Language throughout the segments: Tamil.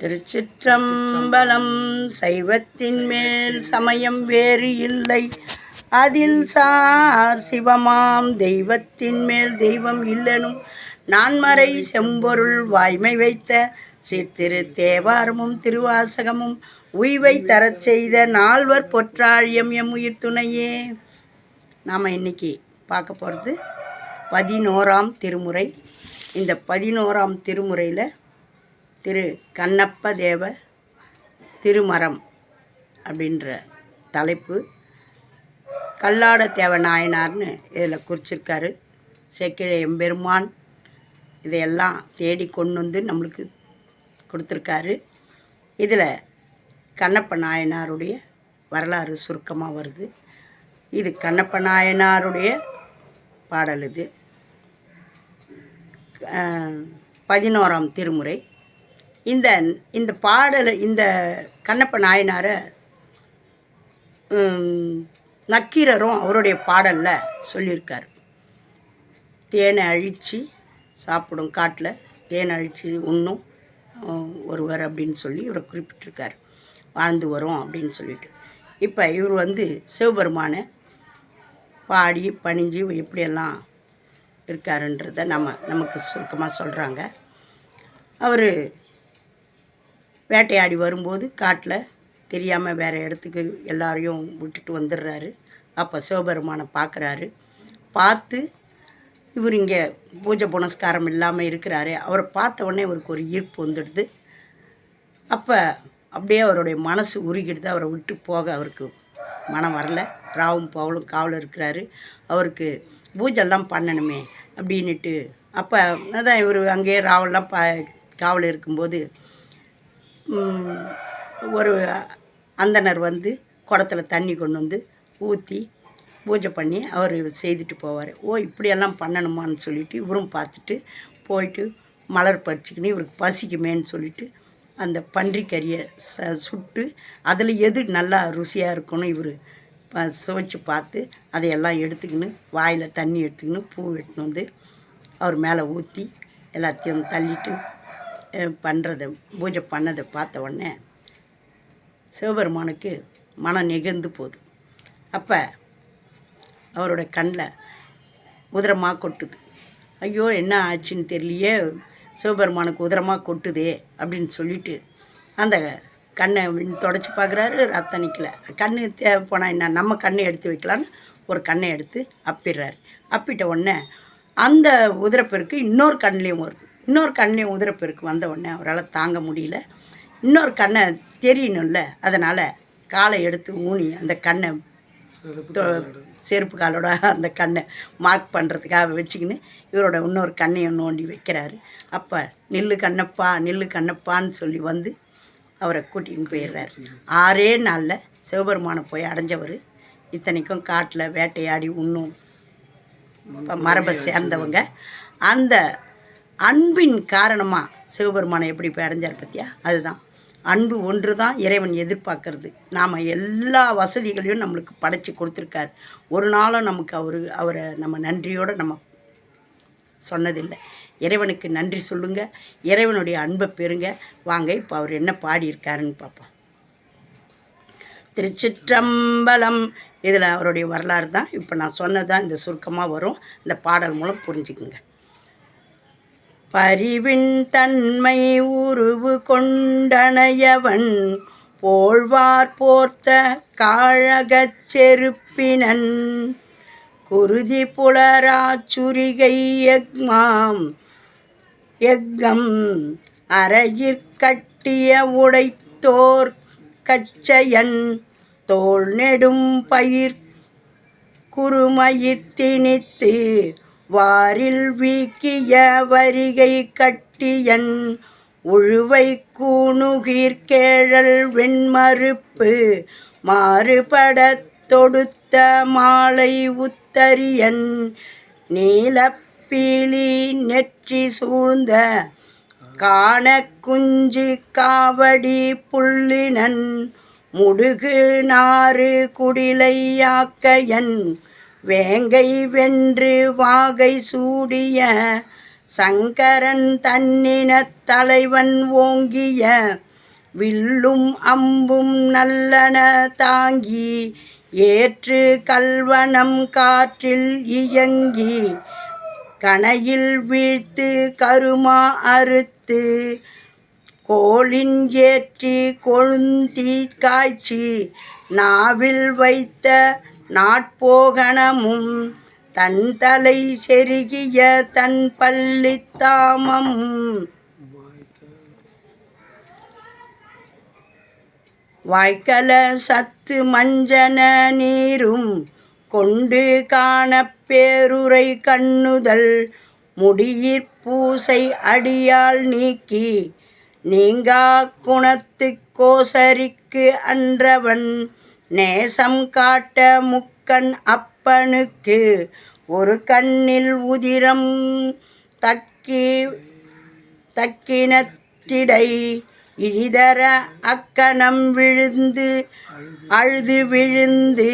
திருச்சிற்றம்பலம் சைவத்தின் மேல் சமயம் வேறு இல்லை. அதில் சார் சிவமாம் தெய்வத்தின் மேல் தெய்வம் இல்லனும் நான்மறை செம்பொருள் வாய்மை வைத்த சீர்திரு தேவாரமும் திருவாசகமும் உய்வை தரச் செய்த நால்வர் பொற்றாழியம் எம் உயிர் துணையே. நாம் இன்னைக்கு பார்க்க போகிறது பதினோராம் திருமுறை. இந்த பதினோராம் திருமுறையில் திரு கண்ணப்ப தேவ திருமரம் அப்படின்ற தலைப்பு. கல்லாட தேவ நாயனார்னு இதில் குறிச்சிருக்காரு. செக்கிழ எம்பெருமான் இதையெல்லாம் தேடி கொண்டு வந்து நம்மளுக்கு கொடுத்துருக்காரு. இதில் கண்ணப்ப நாயனாருடைய வரலாறு சுருக்கமாக வருது. இது கண்ணப்ப நாயனாருடைய பாடல் இது. பதினோராம் திருமுறை. இந்த இந்த பாடலை இந்த கண்ணப்ப நாயனாரை நக்கீரரும் அவருடைய பாடலில் சொல்லியிருக்கார். தேனை அழித்து சாப்பிடும் காட்டில் தேனை அழித்து உண்ணும் ஒருவர் அப்படின்னு சொல்லி இவரை குறிப்பிட்டிருக்கார். வாழ்ந்து வரும் அப்படின்னு சொல்லிட்டு. இப்போ இவர் வந்து சிவபெருமானை பாடி பணிஞ்சு எப்படியெல்லாம் இருக்காருன்றத நம்ம நமக்கு சுருக்கமாக சொல்கிறாங்க அவர் வேட்டையாடி வரும்போது காட்டில் தெரியாமல் வேறு இடத்துக்கு எல்லாரையும் விட்டுட்டு வந்துடுறாரு. அப்போ சிவபெருமானை பார்க்குறாரு பார்த்து இவர் இங்கே பூஜை புனஸ்காரம் இல்லாமல் இருக்கிறாரு. அவரை பார்த்த உடனே இவருக்கு ஒரு ஈர்ப்பு வந்துடுது. அப்போ அப்படியே அவருடைய மனசு உருகிடுது. அவரை விட்டு போக அவருக்கு மனம் வரல. ராவும் பவுலும் காவல் இருக்கிறாரு. அவருக்கு பூஜெல்லாம் பண்ணணுமே அப்படின்னுட்டு அப்போ அதான் இவர் அங்கேயே ராவெல்லாம் ப காவல் இருக்கும்போது ஒரு அந்தனர் வந்து குடத்துல தண்ணி கொண்டு வந்து ஊற்றி பூஜை பண்ணி அவர் செய்துட்டு போவார். ஓ இப்படியெல்லாம் பண்ணணுமான்னு சொல்லிவிட்டு இவரும் பார்த்துட்டு போயிட்டு மலர் பறிச்சுக்கின்னு இவருக்கு பசிக்குமேன்னு சொல்லிட்டு அந்த பன்றிக்கறியை ச சுட்டு அதில் எது நல்லா ருசியாக இருக்கணும் இவர் ப சுவைச்சு பார்த்து அதையெல்லாம் எடுத்துக்கின்னு வாயில் தண்ணி எடுத்துக்கின்னு பூ எடுத்துன்னு வந்து அவர் மேலே ஊற்றி எல்லாத்தையும் தள்ளிட்டு பண்ணுறது பூஜை பண்ணதை பார்த்த உடனே சிவபெருமானுக்கு மனம் நெகிழ்ந்து போகுது. அப்போ அவரோட கண்ணில் உதிரமாக கொட்டுது. ஐயோ என்ன ஆச்சுன்னு தெரியலையே சிவபெருமானுக்கு உதிரமாக கொட்டுதே அப்படின்னு சொல்லிட்டு அந்த கண்ணை தொடச்சி பார்க்குறாரு ரத்தம் நிற்கலை கண்ணு தேவை போனால் என்ன நம்ம கண்ணை எடுத்து வைக்கலான்னு ஒரு கண்ணை எடுத்து அப்பிடுறாரு. அப்பிட்ட உடனே அந்த உதிரப்பெருக்கு இன்னொரு கண்லேயும் வருது. இன்னொரு கண்லேயும் உதிரப்பெருக்கு வந்த உடனே அவரால் தாங்க முடியல. இன்னொரு கண்ணை தெரியணும்ல அதனால் காலை எடுத்து ஊனி அந்த கண்ணை செருப்பு காலோட அந்த கண்ணை மார்க் பண்ணுறதுக்காக வச்சுக்கின்னு இவரோட இன்னொரு கண்ணையும் நோண்டி வைக்கிறாரு. அப்போ நில்லு கண்ணப்பா நில்லு கண்ணப்பான்னு சொல்லி வந்து அவரை கூட்டின்னு போயிடுறாரு. ஆறே நாளில் சிவபெருமானை போய் அடைஞ்சவர். இத்தனைக்கும் காட்டில் வேட்டையாடி உண்ணும். மரபை சேர்ந்தவங்க. அந்த அன்பின் காரணமாக சிவபெருமானை எப்படி போய் அடைஞ்சார் பத்தியா? அதுதான். அன்பு ஒன்று தான் இறைவன் எதிர்பார்க்கறது. நாம் எல்லா வசதிகளையும் நம்மளுக்கு படைச்சி கொடுத்துருக்கார். ஒரு நாளும் நமக்கு அவர் அவரை நம்ம நன்றியோடு நம்ம சொன்னதில்லை. இறைவனுக்கு நன்றி சொல்லுங்கள் இறைவனுடைய அன்பை பெறுங்க. வாங்க இப்போ அவர் என்ன பாடியிருக்காருன்னு பார்ப்போம். திருச்சிற்றம்பலம். இதில் அவருடைய வரலாறு தான். இப்போ நான் சொன்னதான் இந்த சுருக்கமாக வரும். இந்த பாடல் மூலம் புரிஞ்சுக்குங்க. பரிவின் தன்மை உருவு கொண்டனையவன் போழ்வார் போர்த்த காழகச் செருப்பினன். குருதி புலராச்சுரிகை எக்மாம் எக்கம் அரையிற்கட்டிய உடைத்தோர் கச்சையன் தோள் நெடும் பயிர் குறுமயிர் திணித்து வாரில் வீக்கிய வரிகை கட்டியன் உழுவை கூணுகிர்கேழல் வெண்மறுப்பு மாறுபடத் தொடுத்த மாலை உத்தரியன் நீலப்பீலி நெற்றி சூழ்ந்த காண குஞ்சி காவடி புள்ளினன் முடுகு நாறு குடிலையாக்கையன் வேங்கை வென்று வாகை சூடிய சங்கரன் தன்னினத் தலைவன் ஓங்கிய வில்லும் அம்பும் நல்லன தாங்கி ஏற்று கல்வனம் காற்றில் இயங்கி கணையில் வீழ்த்து கருமா அறுத்து கோளின் ஏற்றி கொழுந்தி காய்ச்சி நாவில் வைத்த நாட்போகணமும் தன் தலை செருகிய தன் பள்ளித்தாமமும் வாய்க்கல சத்து மஞ்சன நீரும் கொண்டு காணப்பேருரை கண்ணுதல் முடியிற் பூசை அடியால் நீக்கி நீங்கா குணத்து கோசரிக்கு அன்றவன் நேசம் காட்ட முக்கண் அப்பனுக்கு ஒரு கண்ணில் உதிரம் தக்கி தக்கினத்திடை இழிதர அக்கணம் விழுந்து அழுது விழுந்து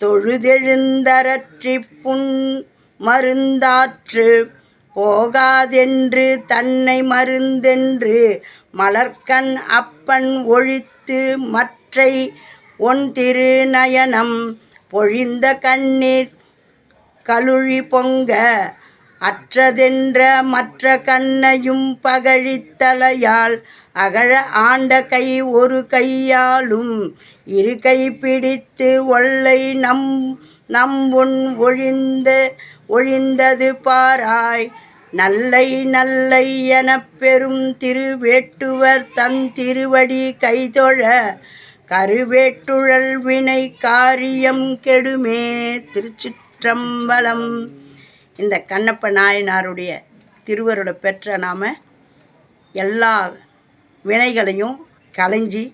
தொழுதெழுந்தரற்றி புண் மருந்தாற்று போகாதென்று தன்னை மருந்தென்று மலர்க்கண் அப்பன் ஒழித்து மற்றை ஒன் திருநயனம் பொழிந்த கண்ணீர் கழுழி பொங்க அற்றதென்ற மற்ற கண்ணையும் பகழித்தலையால் அகழ ஆண்ட கை ஒரு கையாலும் இரு கை பிடித்து ஒல்லை நம் நம்புண் ஒழிந்த ஒழிந்தது பாராய். நல்லை நல்லை எனப் பெரும் திருவேட்டுவர் தன் திருவடி கைதொழ கருவேட்டுழல் வினை காரியம் கெடுமே திருச்சிற்றம்பலம். இந்த கண்ணப்ப நாயனாருடைய திருவருளை பெற்ற நாம் எல்லா வினைகளையும் களைஞ்சி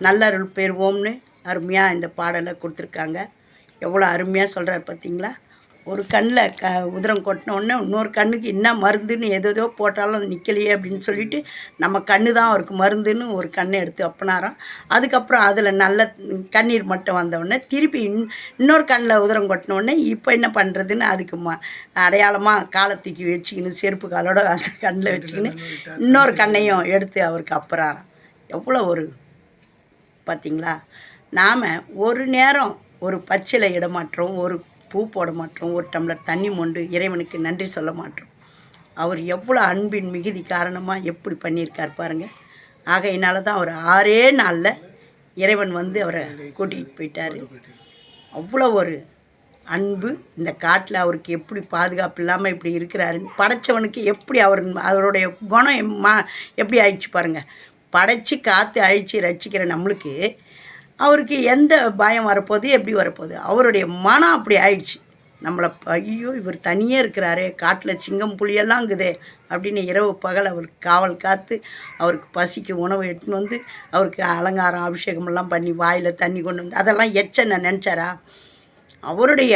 நல்லருள் பெறுவோம்னு அருமையாக இந்த பாடலை கொடுத்துருக்காங்க. எவ்வளோ அருமையாக சொல்கிறார் பார்த்தீங்களா ஒரு கண்ணில் க உதிரம் கொட்டினோடனே இன்னொரு கண்ணுக்கு என்ன மருந்துன்னு எதோ போட்டாலும் நிற்கலையே அப்படின்னு சொல்லிட்டு நம்ம கண்ணு தான் அவருக்கு மருந்துன்னு ஒரு கண்ணை எடுத்து அப்பினாராம். அதுக்கப்புறம் அதில் நல்ல கண்ணீர் மட்டும் வந்தவுடனே திருப்பி இன் இன்னொரு கண்ணில் உதிரம் கொட்டினோடனே இப்போ என்ன பண்ணுறதுன்னு அதுக்கு ம அடையாளமாக காலத்துக்கு தூக்கி வச்சுக்கின்னு செருப்பு காலோட அந்த கண்ணில் வச்சுக்கின்னு இன்னொரு கண்ணையும் எடுத்து அவருக்கு அப்புறாராம். எவ்வளோ ஒரு பார்த்தீங்களா? நாம் ஒரு நேரம் ஒரு பச்சிலை இடமாற்றம் ஒரு பூ போட மாட்டோம். ஒரு டம்ளர் தண்ணி மொண்டு இறைவனுக்கு நன்றி சொல்ல மாட்டோம். அவர் எவ்வளோ அன்பின் மிகுதி காரணமாக எப்படி பண்ணியிருக்கார் பாருங்க. ஆகையினால தான் அவர் ஆறே நாளில் இறைவன் வந்து அவரை கூட்டிகிட்டு போயிட்டார். அவ்வளோ ஒரு அன்பு. இந்த காட்டில் அவருக்கு எப்படி பாதுகாப்பு இல்லாமல் இப்படி இருக்கிறாருன்னு படைச்சவனுக்கு எப்படி அவர் அவருடைய குணம் மா எப்படி ஆயிடுச்சு பாருங்கள் படைச்சி காற்று அழித்து ரட்சிக்கிற நம்மளுக்கு அவருக்கு எந்த பயம் வரப்போகுது எப்படி வரப்போகுது? அவருடைய மனம் அப்படி ஆயிடுச்சு. நம்மளை ஐயோ இவர் தனியே இருக்கிறாரே காட்டில் சிங்கம் புலியெல்லாம் இருக்குதே அப்படின்னு இரவு பகல் அவருக்கு காவல் காத்து அவருக்கு பசிக்கு உணவு எடுத்துன்னு வந்து அவருக்கு அலங்காரம் அபிஷேகமெல்லாம் பண்ணி வாயில் தண்ணி கொண்டு வந்து அதெல்லாம் எச்சனை நினச்சாரா? அவருடைய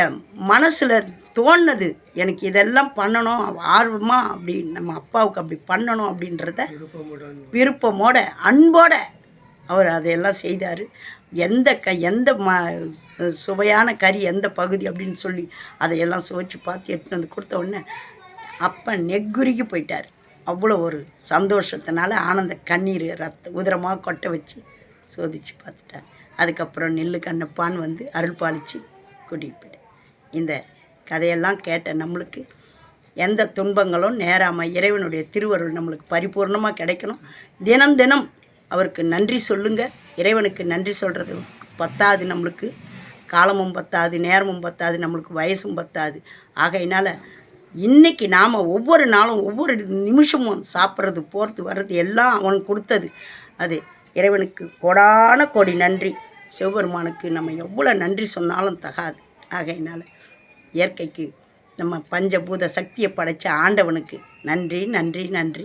மனசில் தோணுது எனக்கு இதெல்லாம் பண்ணணும் ஆர்வமாக அப்படி நம்ம அப்பாவுக்கு அப்படி பண்ணணும் அப்படின்றத விருப்பமோட அன்போட அவர் அதையெல்லாம் செய்தார். எந்த க எந்த ம சுவையான கறி எந்த பகுதி அப்படின்னு சொல்லி அதையெல்லாம் சுவைச்சு பார்த்து எடுத்துன்னு வந்து கொடுத்த உடனே அப்போ நெக்குருகி போயிட்டார். அவ்வளோ ஒரு சந்தோஷத்தினால ஆனந்த கண்ணீர் ரத்த உதிரமாக கொட்ட வச்சு சோதிச்சு பார்த்துட்டார். அதுக்கப்புறம் நெல்லு கண்ணப்பான் வந்து அருள் பாலிச்சு கூட்டிகிட்டு இந்த கதையெல்லாம் கேட்ட நம்மளுக்கு எந்த துன்பங்களும் நேராமல் இறைவனுடைய திருவருள் நம்மளுக்கு பரிபூர்ணமாக கிடைக்கணும். தினம் தினம் அவருக்கு நன்றி சொல்லுங்க. இறைவனுக்கு நன்றி சொல்கிறது பத்தாது நம்மளுக்கு. காலமும் பத்தாது நேரமும் பத்தாது நம்மளுக்கு வயசும் பத்தாது. ஆகையினால் இன்றைக்கி நாம் ஒவ்வொரு நாளும் ஒவ்வொரு நிமிஷமும் சாப்பிட்றது போகிறது வர்றது எல்லாம் அவனுக்கு கொடுத்தது. அது இறைவனுக்கு கோடான கோடி நன்றி. சிவபெருமானுக்கு நம்ம எவ்வளோ நன்றி சொன்னாலும் தகாது. ஆகையினால் இயற்கைக்கு நம்ம பஞ்சபூத சக்தியை படைச்ச ஆண்டவனுக்கு நன்றி நன்றி நன்றி.